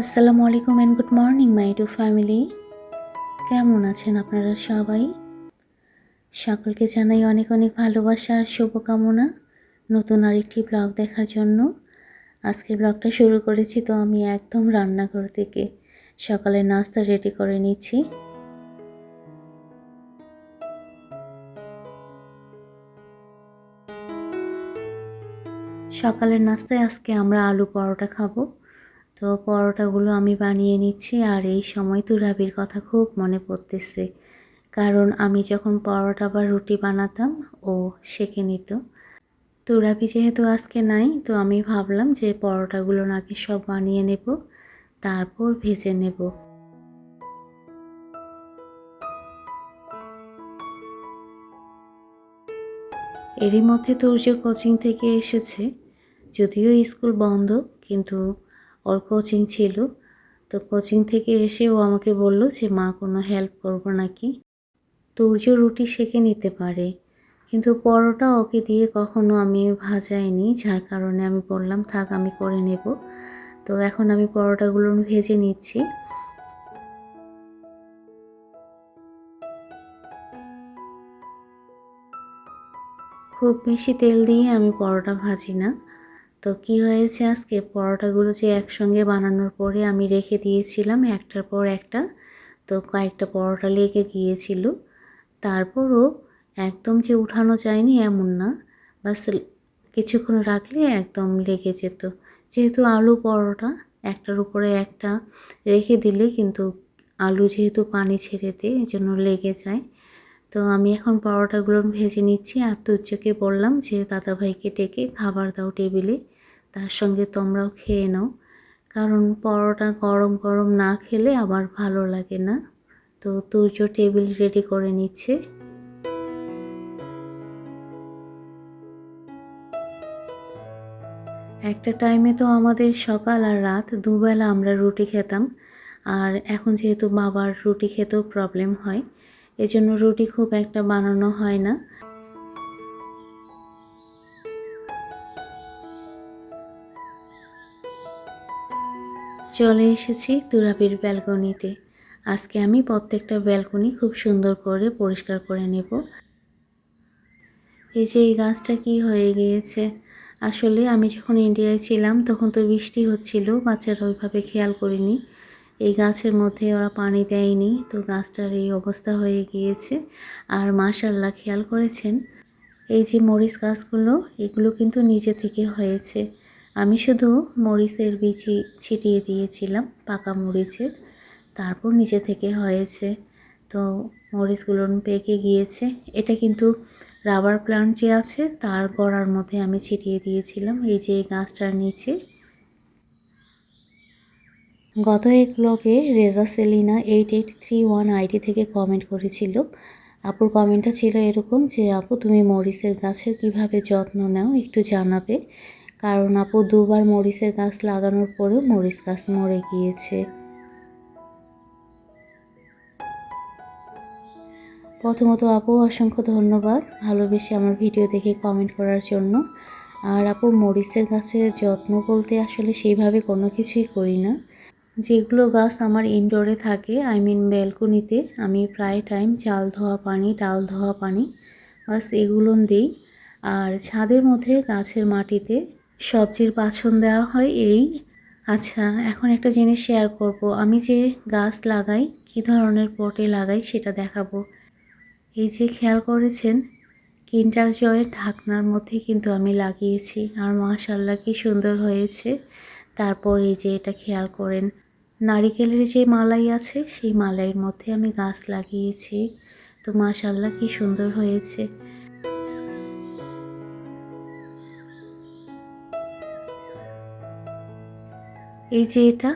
আসসালামু আলাইকুম and good morning my to family কেমন আছেন আপনারা সবাই? সকলকে জানাই অনেক অনেক ভালোবাসা আর শুভকামনা নতুন আরেকটি ব্লগ দেখার জন্য। আজকের ব্লগটা শুরু করেছি তো আমি একদম রান্নাঘর থেকে। সকালে নাস্তা রেডি করে নিচ্ছি। সকালের নাস্তায় আজকে আমরা আলু পরোটা খাব। তো পরোটাগুলো আমি বানিয়ে নিচ্ছি আর এই সময় তুরাবির কথা খুব মনে পড়তেছে। কারণ আমি যখন পরোটা বা রুটি বানাতাম, ও শেখে নিত। তুরাবি যেহেতু আজকে নাই, তো আমি ভাবলাম যে পরোটাগুলো নাকি সব বানিয়ে নেব, তারপর ভেজে নেব। এরই মধ্যে তুর্য কোচিং থেকে এসেছে, যদিও স্কুল বন্ধ, কিন্তু ওর কোচিং ছিল। তো কোচিং থেকে এসে ও আমাকে বলল যে, মা, কোনো হেল্প করব নাকি? তুর্য রুটি সেঁকে নিতে পারে। কিন্তু পরোটা ওকে দিয়ে কখনো আমি ভাজাইনি, যার কারণে আমি বললাম, থাক, আমি করে নেব। তো এখন আমি পরোটাগুলো ভেজে নিচ্ছি। খুব বেশি তেল দিয়ে আমি পরোটা ভাজি না। তো কি হয়েছে? আজকে পরোটাগুলো যে একসঙ্গে বানানোর পরে আমি রেখে দিয়েছিলাম, একটার পর একটা। তো কয়েকটা পরোটা লেগে গিয়েছিল। তারপরও একদম যে উঠানো যায়নি এমন না। বাস কিছুক্ষণ রাখলে একদম লেগে যেত। যেহেতু আলু পরোটা, একটার উপরে একটা রেখে দিলে কিন্তু আলু যেহেতু পানি ছেড়ে দেয় এই জন্য লেগে যায়। তো আমি এখন পরোটাগুলো ভেজে নিচ্ছি। তুজ্জকে বললাম যে, দাদাভাইকে ডেকে খাবার দাও টেবিলে। তার সঙ্গে তোমরাও খেয়ে নাও। কারণ পরোটা গরম গরম না খেলে আবার ভালো লাগে না। তো তুর্য টেবিল রেডি করে নিচ্ছে। একটা টাইমে তো আমাদের সকাল আর রাত দুবেলা আমরা রুটি খেতাম। আর এখন যেহেতু বাবার রুটি খেতেও প্রবলেম হয়, এজন্য রুটি খুব একটা বানানো হয় না। চলে এসেছি তুরাবির ব্যালকনিতে। আজকে আমি প্রত্যেকটা ব্যালকনি খুব সুন্দর করে পরিষ্কার করে নেব। এই যে এই গাছটা কি হয়ে গিয়েছে? আসলে আমি যখন ইন্ডিয়ায় ছিলাম, তখন তো বৃষ্টি হচ্ছিল, বাচ্চারা ওইভাবে খেয়াল করিনি। এই গাছের মধ্যে ওরা পানি দেয়নি, তো গাছটার এই অবস্থা হয়ে গিয়েছে। আর মাশাল্লাহ খেয়াল করেছেন? এই যে মরিচ গাছগুলো, এগুলো কিন্তু নিজে থেকে হয়েছে। আমি শুধু মরিচের বিচি ছিটিয়ে দিয়েছিলাম, পাকা মরিচের। তারপর নিচে থেকে হয়েছে তো মরিচগুলো পেকে গিয়েছে। এটা কিন্তু রাবার প্লান্ট যে আছে, তার গড়ার মধ্যে আমি ছিটিয়ে দিয়েছিলাম, এই যে গাছটার নিচে। গত এক ব্লগে Reza Selina eight eight three one ID থেকে কমেন্ট করেছিল। আপুর কমেন্টটা ছিল এরকম যে, আপু, তুমি মরিচের গাছের কীভাবে যত্ন নাও, একটু জানাবে। কারণ আপু দুবার মরিচের গাছ লাগানোর পরেও মরিচ গাছ মরে গিয়েছে। প্রথমত আপু অসংখ্য ধন্যবাদ ভালোবেসে আমার ভিডিও দেখে কমেন্ট করার জন্য। আর আপু মরিচের গাছের যত্ন বলতে আসলে সেইভাবে কোনো কিছুই করি না। যেগুলো গাছ আমার ইনডোরে থাকে আই মিন ব্যালকনিতে আমি প্রায় টাইম চাল ধোয়া পানি, ডাল ধোয়া পানি বাস এগুলো দিই। আর ছাদের মধ্যে, গাছের মাটিতে সবজির বাছন দেওয়া হয়, এই। আচ্ছা এখন একটা জিনিস শেয়ার করব। আমি যে গাছ লাগাই, কী ধরনের পটে লাগাই সেটা দেখাবো। এই যে খেয়াল করেছেন, কিন্টার জয়ের ঢাকনার মধ্যে কিন্তু আমি লাগিয়েছি। আর মাশাল্লাহ কি সুন্দর হয়েছে। তারপর এই যে এটা খেয়াল করেন, নারিকেলের যে মালাই আছে, সেই মালাইয়ের মধ্যে আমি গাছ লাগিয়েছি। তো মাশাল্লাহ কি সুন্দর হয়েছে। এই যে এটা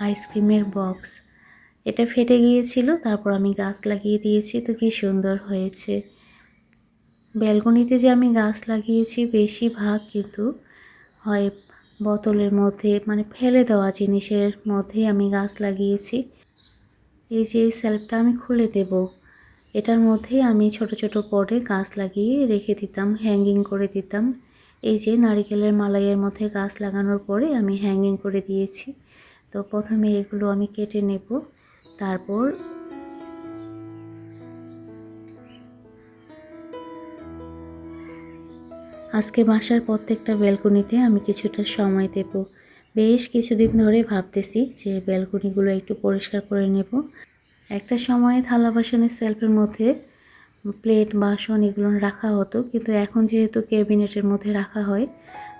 আইসক্রিমের বক্স। এটা ফেটে গিয়েছিল, তারপর আমি গাছ লাগিয়ে দিয়েছি, তো কি সুন্দর হয়েছে। ব্যালকনিতে যে আমি গাছ লাগিয়েছি বেশিরভাগ কিন্তু হয় বোতলের মধ্যে মানে ফেলে দেওয়া জিনিসের মধ্যে আমি গাছ লাগিয়েছি। এই যে এই সেলফটা আমি খুলে দেব। এটার মধ্যে আমি ছোট ছোট পটে গাছ লাগিয়ে রেখে দিতাম হ্যাঙ্গিং করে দিতাম। এই যে নারিকেলের মালাইয়ের মধ্যে গাছ লাগানোর পরে আমি হ্যাঙ্গিং করে দিয়েছি। তো প্রথমে এগুলো আমি কেটে নেব। তারপর আজকে বাসার প্রত্যেকটা ব্যালকনিতে আমি কিছুটা সময় দেব। বেশ কিছুদিন ধরে ভাবতেছি যে ব্যালকনিগুলো একটু পরিষ্কার করে নেব। একটা সময়ে থালা বাসনের সেলফের মধ্যে প্লেট বাসন এগুলো রাখা হতো। কিন্তু এখন যেহেতু ক্যাবিনেটের মধ্যে রাখা হয়,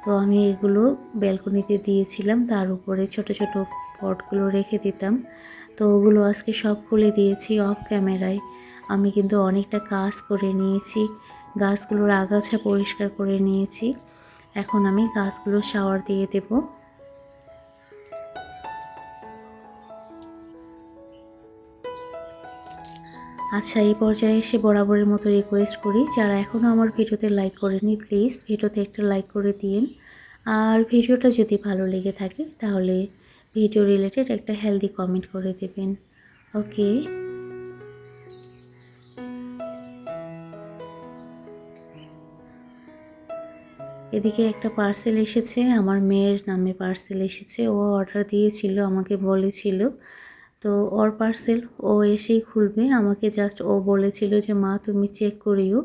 তো আমি এগুলো ব্যালকনিতে দিয়েছিলাম। তার উপরে ছোট ছোট পটগুলো রেখে দিতাম। তো ওগুলো আজকে সব খুলে দিয়েছি অফ ক্যামেরায় আমি কিন্তু অনেকটা কাজ করে নিয়েছি। গাছগুলোর আগাছা পরিষ্কার করে নিয়েছি। এখন আমি গাছগুলো শাওয়ার দিয়ে দেব। আচ্ছা এই পর্যায়ে এসে বরাবরের মতো রিকোয়েস্ট করি। যারা এখনও আমার ভিডিওতে লাইক করেনি প্লিজ ভিডিওতে একটা লাইক করে দিন আর ভিডিওটা যদি ভালো লেগে থাকে, তাহলে ভিডিও রিলেটেড একটা হেলদি কমেন্ট করে দেবেন। ওকে এদিকে একটা পার্সেল এসেছে, আমার মেয়ের নামে পার্সেল এসেছে। ও অর্ডার দিয়েছিল, আমাকে বলেছিল। তো ওর পার্সেল ও এসেই খুলবে। আমাকে জাস্ট ও বলেছিল যে, মা, তুমি চেক করিও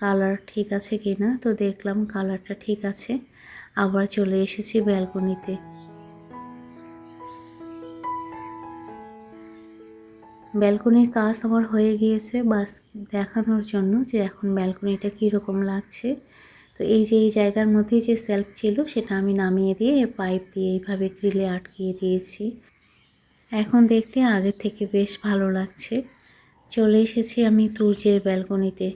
কালার ঠিক আছে কি না তো দেখলাম কালারটা ঠিক আছে। আবার চলে এসেছি ব্যালকনিতে ব্যালকনির কাজ আমার হয়ে গিয়েছে বাস দেখানোর জন্য যে, এখন ব্যালকনিটা কীরকম লাগছে। তো এই যে, এই জায়গার মধ্যেই যে সেলফ ছিল, সেটা আমি নামিয়ে দিয়ে পাইপ দিয়ে এইভাবে গ্রিলে আটকিয়ে দিয়েছি। এখন দেখতে আগের থেকে বেশ ভালো লাগছে। চলে এসেছি আমি তুর্যের ব্যালকনিতে।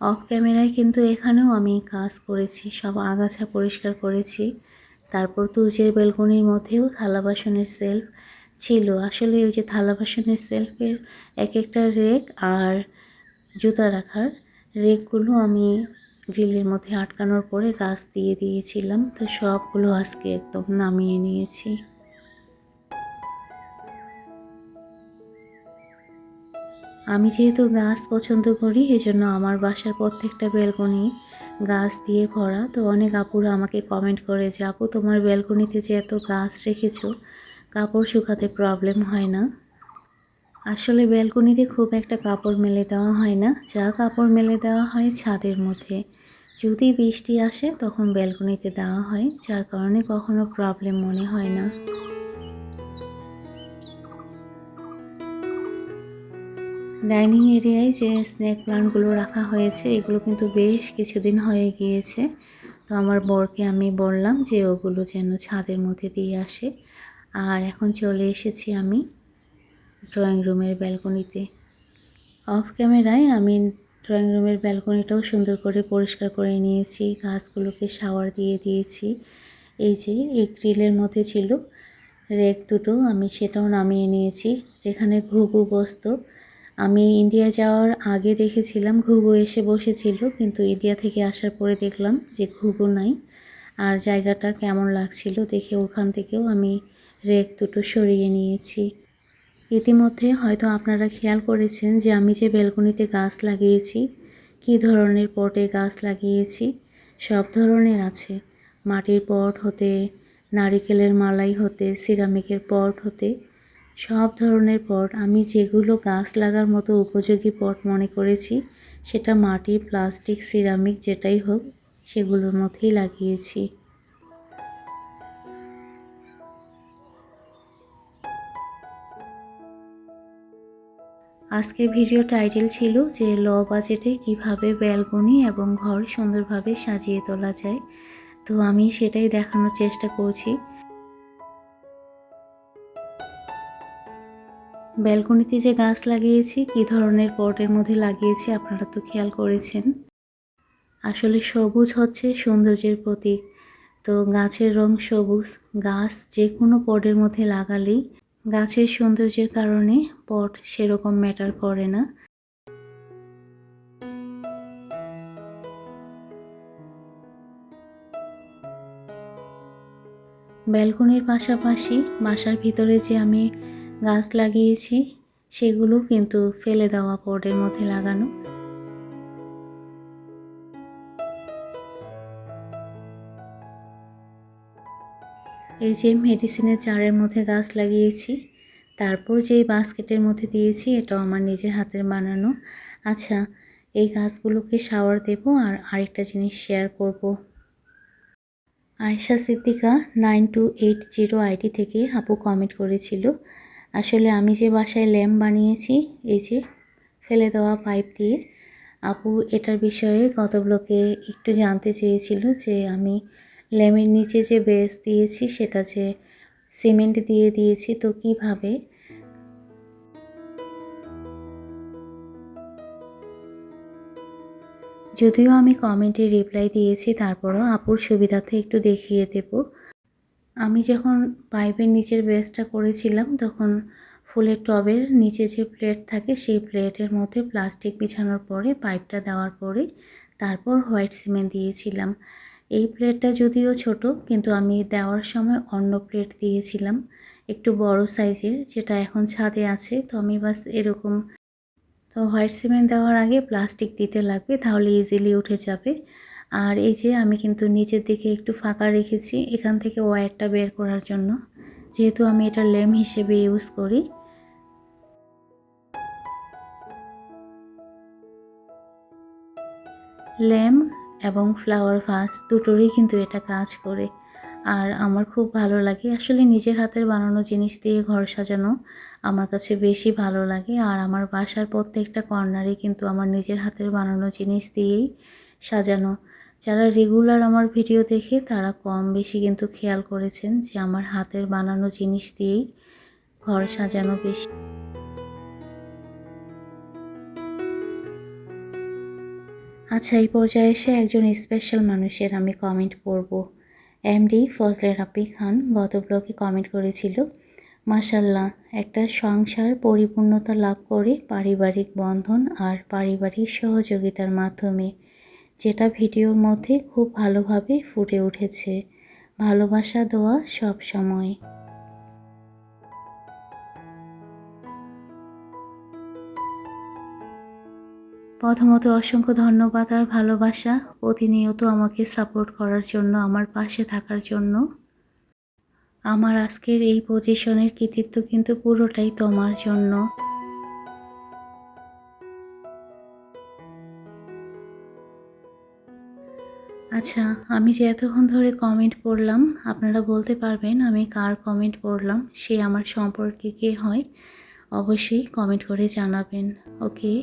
অফ ক্যামেরায় কিন্তু এখানেও আমি কাজ করেছি, সব আগাছা পরিষ্কার করেছি। তারপর তুর্যের ব্যালকনির মধ্যেও থালা বাসনের সেলফ ছিল। আসলে ওই যে থালা বাসনের সেলফের এক একটা রেক আর জুতা রাখার রেকগুলো আমি গ্রিলের মধ্যে আটকানোর পরে গাছ দিয়ে দিয়েছিলাম। তো সবগুলো আজকে একদম নামিয়ে নিয়েছি। আমি যেহেতু গাছ পছন্দ করি, এজন্য আমার বাসার প্রত্যেকটা বেলকনি গাছ দিয়ে ভরা। তো অনেক আপুরা আমাকে কমেন্ট করে যে, আপু, তোমার ব্যালকনিতে যে এত গাছ রেখেছো, কাপড় শুকাতে প্রবলেম হয় না। আসলে ব্যালকনিতে খুব একটা কাপড় মেলে দেওয়া হয় না। যা কাপড় মেলে দেওয়া হয় ছাদের মধ্যে। যদি বৃষ্টি আসে, তখন ব্যালকনিতে দেওয়া হয়, যার কারণে কখনো প্রবলেম মনে হয় না। ডাইনিং এরিয়ায় যে স্নেক প্লান্টগুলো রাখা হয়েছে, এগুলো কিন্তু বেশ কিছুদিন হয়ে গিয়েছে। তো আমার বরকে আমি বললাম যে ওগুলো যেন ছাদের মধ্যে দিয়ে আসে। আর এখন চলে এসেছি আমি ড্রয়িং রুমের ব্যালকনিতে। অফ ক্যামেরায় আমি ড্রয়িং রুমের ব্যালকনিটাও সুন্দর করে পরিষ্কার করে নিয়েছি, গাছগুলোকে শাওয়ার দিয়ে দিয়েছি। এই যে এই গ্রিলের মধ্যে ছিল রেক দুটো, আমি সেটাও নামিয়ে নিয়েছি, যেখানে ঘুঘু বসত আমি ইন্ডিয়া যাওয়ার আগে দেখেছিলাম ঘুঘু এসে বসেছিল, কিন্তু ইন্ডিয়া থেকে আসার পরে দেখলাম যে ঘুঘু নাই। আর জায়গাটা কেমন লাগছিল দেখে ওখান থেকেও আমি রেক দুটো সরিয়ে নিয়েছি। ইতিমধ্যে হয়তো আপনারা খেয়াল করেছেন যে আমি যে বেলকনিতে গাছ লাগিয়েছি, কি ধরনের পটে গাছ লাগিয়েছি, সব ধরনের আছে। মাটির পট হতে, নারিকেলের মালাই হতে, সিরামিকের পট হতে সব ধরনের পট, আমি যেগুলো গাছ লাগার মতো উপযোগী পট মনে করেছি, সেটা মাটি, প্লাস্টিক, সিরামিক যেটাই হোক, সেগুলোর মধ্যেই লাগিয়েছি। আজকের ভিডিও টাইটেল ছিল যে, ল বাজেটে কীভাবে ব্যালকনি এবং ঘর সুন্দরভাবে সাজিয়ে তোলা যায়। তো আমি সেটাই দেখানোর চেষ্টা করছি। ব্যালকনিতে যে গাছ লাগিয়েছি, কি ধরনের পটের মধ্যে লাগিয়েছি আপনারা তো খেয়াল করেছেন। আসলে সবুজ হচ্ছে সৌন্দর্যের প্রতীক। তো গাছের রং সবুজ, গাছ যে কোনো পটের মধ্যে লাগালেই গাছের সৌন্দর্যের কারণে পট সেরকম ম্যাটার করে না। ব্যালকনির পাশাপাশি বাসার ভিতরে যে আমি গাছ লাগিয়েছি, সেগুলো কিন্তু ফেলে দেওয়া পটের মধ্যে লাগানো। এই যে মেডিসিনের চারের মধ্যে গাছ লাগিয়েছি, তারপর যেই বাস্কেটের মধ্যে দিয়েছি এটাও আমার নিজের হাতের বানানো। আচ্ছা এই গাছগুলোকে শাওয়ার দেব আর আরেকটা জিনিস শেয়ার করব। Ayesha Siddika nine two eight zero ID থেকে আপু কমেন্ট করেছিল আসলে আমি যে বাসায় ল্যাম্প বানিয়েছি, এই যে ফেলে দেওয়া পাইপ দিয়ে, আপু এটার বিষয়ে গত ব্লকে একটু জানতে চেয়েছিল যে আমি ল্যামের নিচে যে বেস দিয়েছি, সেটা যে সিমেন্ট দিয়ে দিয়েছি, তো কীভাবে? যদিও আমি কমেন্টে রিপ্লাই দিয়েছি, তারপরও আপুর সুবিধার্থে একটু দেখিয়ে দেব। আমি যখন পাইপের নিচের বেসটা করেছিলাম, তখন ফুলের টবের নিচে যে প্লেট থাকে, সেই প্লেটের মধ্যে প্লাস্টিক বিছানোর পরে পাইপটা দেওয়ার পরে তারপর হোয়াইট সিমেন্ট দিয়েছিলাম। এই প্লেটটা যদিও ছোট, কিন্তু আমি দেওয়ার সময় অন্য প্লেট দিয়েছিলাম, একটু বড় সাইজের, যেটা এখন ছাদে আছে। তো আমি বাস এরকম, তো হোয়াইট সিমেন্ট দেওয়ার আগে প্লাস্টিক দিতে লাগবে, তাহলে ইজিলি উঠে যাবে। আর এই যে আমি কিন্তু নিচের দিকে একটু ফাঁকা রেখেছি এখান থেকে ওয়্যারটা বের করার জন্য। যেহেতু আমি এটা লেম হিসেবে ইউজ করি। ল্যাম্প এবং ফ্লাওয়ার ভাস দুটোরই কিন্তু এটা কাজ করে। আর আমার খুব ভালো লাগে। আসলে নিজের হাতের বানানো জিনিস দিয়ে ঘর সাজানো আমার কাছে বেশি ভালো লাগে। আর আমার বাসার প্রত্যেকটা কর্নারে কিন্তু আমার নিজের হাতের বানানো জিনিস দিয়েই সাজানো। যারা রেগুলার আমার ভিডিও দেখে, তারা কম বেশি কিন্তু খেয়াল করেছেন যে আমার হাতের বানানো জিনিস দিয়েই ঘর সাজানো বেশি। আচ্ছা এই পর্যায়ে এসে একজন স্পেশাল মানুষের আমি কমেন্ট পড়ব। এমডি ফজলে রাব্বি খান গত ব্লগে কমেন্ট করেছিল মাসাল্লাহ একটা সংসার পরিপূর্ণতা লাভ করে পারিবারিক বন্ধন আর পারিবারিক সহযোগিতার মাধ্যমে যেটা ভিডিওর মধ্যে খুব ভালোভাবে ফুটে উঠেছে। ভালোবাসা দেওয়া সব সময়। প্রথমত অসংখ্য ধন্যবাদ আর ভালোবাসা প্রতিনিয়ত আমাকে সাপোর্ট করার জন্য, আমার পাশে থাকার জন্য। আমার আজকের এই পজিশনের কৃতিত্ব কিন্তু পুরোটাই তোমার জন্য। আচ্ছা আমি যে এতক্ষণ ধরে কমেন্ট পড়লাম, আপনারা বলতে পারবেন আমি কার কমেন্ট পড়লাম, সে আমার সম্পর্কে কে হয়? অবশ্যই কমেন্ট করে জানাবেন ওকে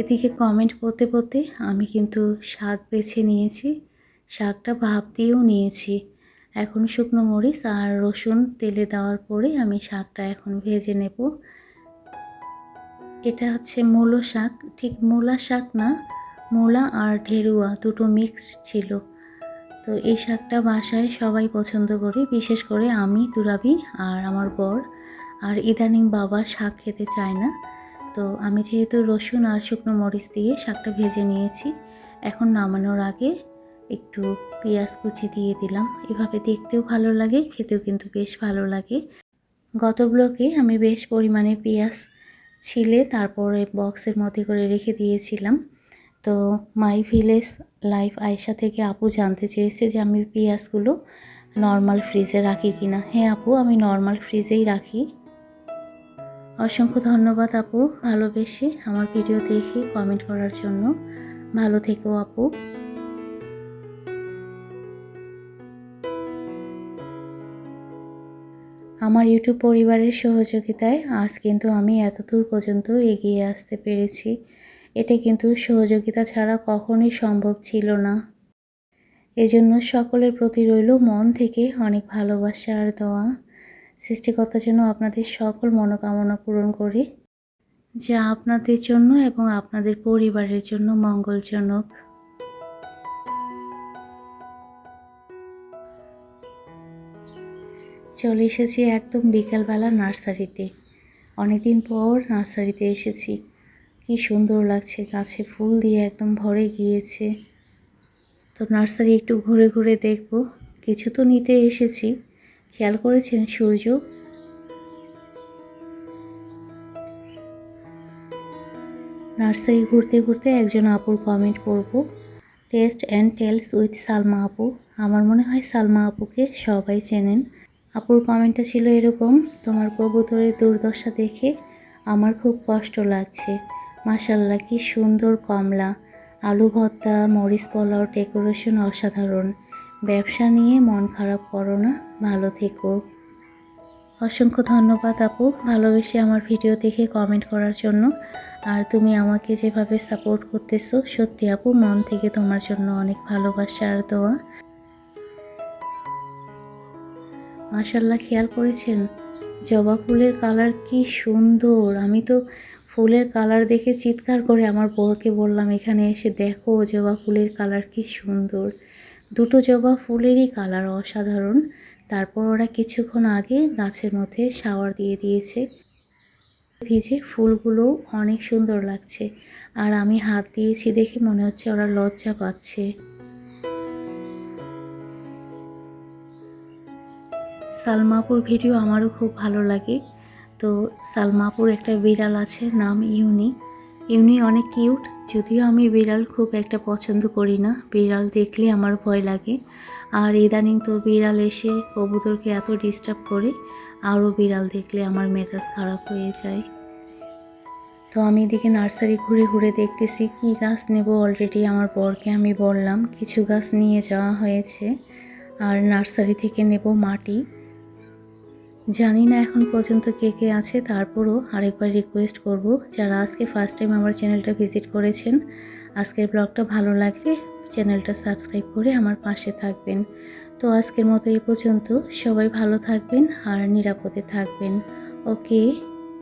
এদিকে কমেন্ট পড়তে পড়তে আমি কিন্তু শাক বেছে নিয়েছি, শাকটা ভাপ দিয়েও নিয়েছি। এখন শুকনো মরিচ আর রসুন তেলে দেওয়ার পরে আমি শাকটা এখন ভেজে নেব। এটা হচ্ছে মূলো শাক। ঠিক মূলা শাক না, মূলা আর ঢেরুয়া দুটো মিক্স ছিল। তো এই শাকটা বাসায় সবাই পছন্দ করে, বিশেষ করে আমি তুরাবি আর আমার বর। আর ইদানিং বাবা শাক খেতে চায় না। তো আমি যেহেতু রসুন আর শুকনো মরিচ দিয়ে শাকটা ভেজে নিয়েছি, এখন নামানোর আগে একটু পেঁয়াজ কুচি দিয়ে দিলাম। এভাবে দেখতেও ভালো লাগে, খেতেও কিন্তু বেশ ভালো লাগে। গত ব্লকে আমি বেশ পরিমাণে পেঁয়াজ ছিলে, তারপরে বক্সের মধ্যে করে রেখে দিয়েছিলাম। তো মাই ভিলেজ লাইফ আয়সা থেকে আপু জানতে চেয়েছে যে আমি পেঁয়াজগুলো নর্মাল ফ্রিজে রাখি কি না হ্যাঁ আপু, আমি নর্মাল ফ্রিজেই রাখি। অসংখ্য ধন্যবাদ আপু ভালোবেসে আমার ভিডিও দেখে, কমেন্ট করার জন্য। ভালো থেকো আপু। আমার ইউটিউব পরিবারের সহযোগিতায় আজ কিন্তু আমি এতদূর পর্যন্ত এগিয়ে আসতে পেরেছি। এটা কিন্তু সহযোগিতা ছাড়া কখনোই সম্ভব ছিল না। এজন্য সকলের প্রতি রইল মন থেকে অনেক ভালোবাসা আর দেওয়া সৃষ্টিকর্তা যেন আপনাদের সকল মনোকামনা পূরণ করে, যা আপনাদের জন্য এবং আপনাদের পরিবারের জন্য মঙ্গলজনক। চলে এসেছি একদম বিকালবেলা নার্সারিতে। অনেকদিন পর নার্সারিতে এসেছি। কি সুন্দর লাগছে, গাছে ফুল দিয়ে একদম ভরে গিয়েছে। তো নার্সারি একটু ঘুরে ঘুরে দেখব। কিছু তো নিতে এসেছি। খেয়াল করেছেন সূর্য? নার্সারি ঘুরতে ঘুরতে একজন আপুর কমেন্ট পড়ব। Taste and tales with Salma আপু। আমার মনে হয় সালমা আপুকে সবাই চেনেন। আপুর কমেন্টটা ছিল এরকম, তোমার কবুতরের দুর্দশা দেখে আমার খুব কষ্ট লাগছে। মাসাল্লাহ কি সুন্দর কমলা। আলু ভর্তা, মরিচ পোলাও ডেকোরেশন অসাধারণ। ব্যবসা নিয়ে মন খারাপ করো না, ভালো থেকো। অসংখ্য ধন্যবাদ আপু ভালোবেসে আমার ভিডিও দেখে কমেন্ট করার জন্য। আর তুমি আমাকে যেভাবে সাপোর্ট করতেছো, সত্যি আপু মন থেকে তোমার জন্য অনেক ভালোবাসা আর দোয়া। মাশাল্লাহ খেয়াল করেছেন? জবা ফুলের কালার কি সুন্দর। আমি তো ফুলের কালার দেখে চিৎকার করে আমার বরকে বললাম, এখানে এসে দেখো জবা ফুলের কালার কি সুন্দর। দুটো জবা ফুলেরই কালার অসাধারণ। তারপর ওরা কিছুক্ষণ আগে গাছের মধ্যে শাওয়ার দিয়ে দিয়েছে। ভিজে ফুলগুলো অনেক সুন্দর লাগছে। আর আমি হাত দিয়েছি দেখে মনে হচ্ছে ওরা লজ্জা পাচ্ছে। সালমাপুর ভিডিও আমারও খুব ভালো লাগে। তো সালমাপুর একটা বিড়াল আছে, নাম ইউনি। ইউনি অনেক কিউট, যদিও আমি বিড়াল খুব একটা পছন্দ করি না। বিড়াল দেখলে আমার ভয় লাগে। আর ইদানিং তো বিড়াল এসে কবুতরকে এত ডিস্টার্ব করে, আরও বিড়াল দেখলে আমার মেজাজ খারাপ হয়ে যায়। তো আমি এদিকে নার্সারি ঘুরে ঘুরে দেখতেছি, কি গাছ নেব অলরেডি আমার বরকে আমি বললাম। কিছু গাছ নিয়ে যাওয়া হয়েছে, আর নার্সারি থেকে নেব মাটি। জানি না এখন পর্যন্ত কে কে আছে, তারপরও আরেকবার রিকোয়েস্ট করব যারা আজকে ফার্স্ট টাইম আমার চ্যানেলটা ভিজিট করেছেন। আজকের ব্লগটা ভালো লাগলে চ্যানেলটা সাবস্ক্রাইব করে আমার পাশে থাকবেন। তো আজকের মতো এই পর্যন্ত। সবাই ভালো থাকবেন আর নিরাপদে থাকবেন। ওকে।